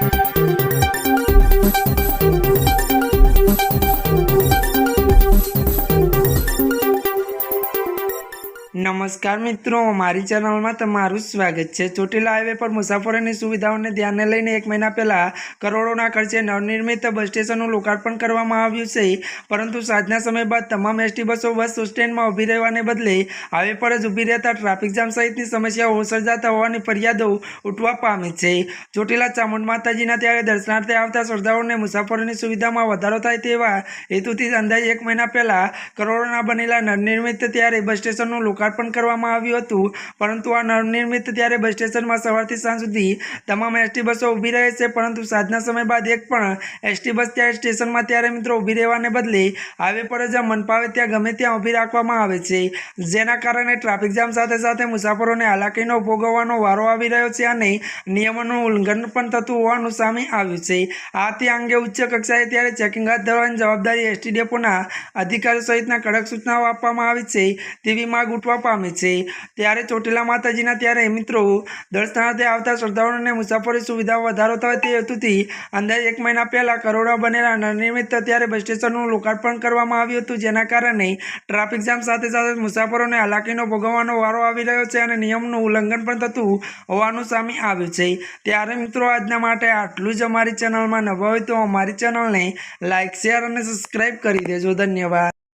Thank you. નમસ્કાર મિત્રો, મારી ચેનલમાં તમારું સ્વાગત છે. ચોટીલા હાઈવે પર મુસાફરોની સુવિધાઓને ધ્યાને લઈને એક મહિના પહેલાં કરોડોના ખર્ચે નવનિર્મિત બસ સ્ટેશનનું લોકાર્પણ કરવામાં આવ્યું છે. પરંતુ સાંજના સમય બાદ તમામ એસટી બસો બસ સ્ટેન્ડમાં ઊભી રહેવાને બદલે હાઈવે પર જ ઊભી રહેતા ટ્રાફિક જામ સહિતની સમસ્યાઓ સર્જાતા હોવાની ફરિયાદો ઉઠવા પામી છે. ચોટીલા ચામુંડ માતાજીના ત્યારે દર્શનાર્થે આવતા શ્રદ્ધાળુઓને મુસાફરોની સુવિધામાં વધારો થાય તેવા હેતુથી અંદાજે એક મહિના પહેલાં કરોડોના બનેલા નવનિર્મિત ત્યારે બસ સ્ટેશનનું લોકાર્પણ કરવામાં આવ્યું હતું. પરંતુ આ નવનિર્મિત ત્યારે બસ સ્ટેશનમાં સવારથી સાંજ સુધી તમામ એસટી બસો ઊભી રહે છે. પરંતુ સાંજના સમય બાદ એક પણ એસટી બસ ત્યારે સ્ટેશનમાં ત્યારે મિત્રો ઊભી રહેવાને બદલે હાઈવે પર જ મનપાવે ત્યાં ગમે ત્યાં ઊભી રાખવામાં આવે છે. જેના કારણે ટ્રાફિક જામ સાથે સાથે મુસાફરોને હાલાકીનો ભોગવવાનો વારો આવી રહ્યો છે અને નિયમોનું ઉલ્લંઘન પણ થતું હોવાનું સામે આવ્યું છે. આ તે અંગે ઉચ્ચ કક્ષાએ ત્યારે ચેકિંગ હાથ ધરવાની જવાબદારી એસટી ડેપોના અધિકારીઓ સહિતના કડક સૂચનાઓ આપવામાં આવી છે. તેવી માંગ ઉઠવા પામે છે. ત્યારે ચોટીલા માતાજીના ત્યારે મિત્રો દર્શનાર્થે આવતા શ્રદ્ધાળુઓને મુસાફરી સુવિધાઓ વધારો થાય તે હેતુથી અંદાજે એક મહિના પહેલાં કરોડો બનેલા નવનિર્મિત ત્યારે બસ સ્ટેશનનું લોકાર્પણ કરવામાં આવ્યું હતું. જેના કારણે ટ્રાફિક જામ સાથે સાથે મુસાફરોને હાલાકીનો ભોગવવાનો વારો આવી રહ્યો છે અને નિયમનું ઉલ્લંઘન પણ થતું હોવાનું સામે આવ્યું છે. ત્યારે મિત્રો આજના માટે આટલું જ અમારી ચેનલમાં નવા હોય તો અમારી ચેનલને લાઇક શેર અને સબસ્ક્રાઈબ કરી દેજો. ધન્યવાદ.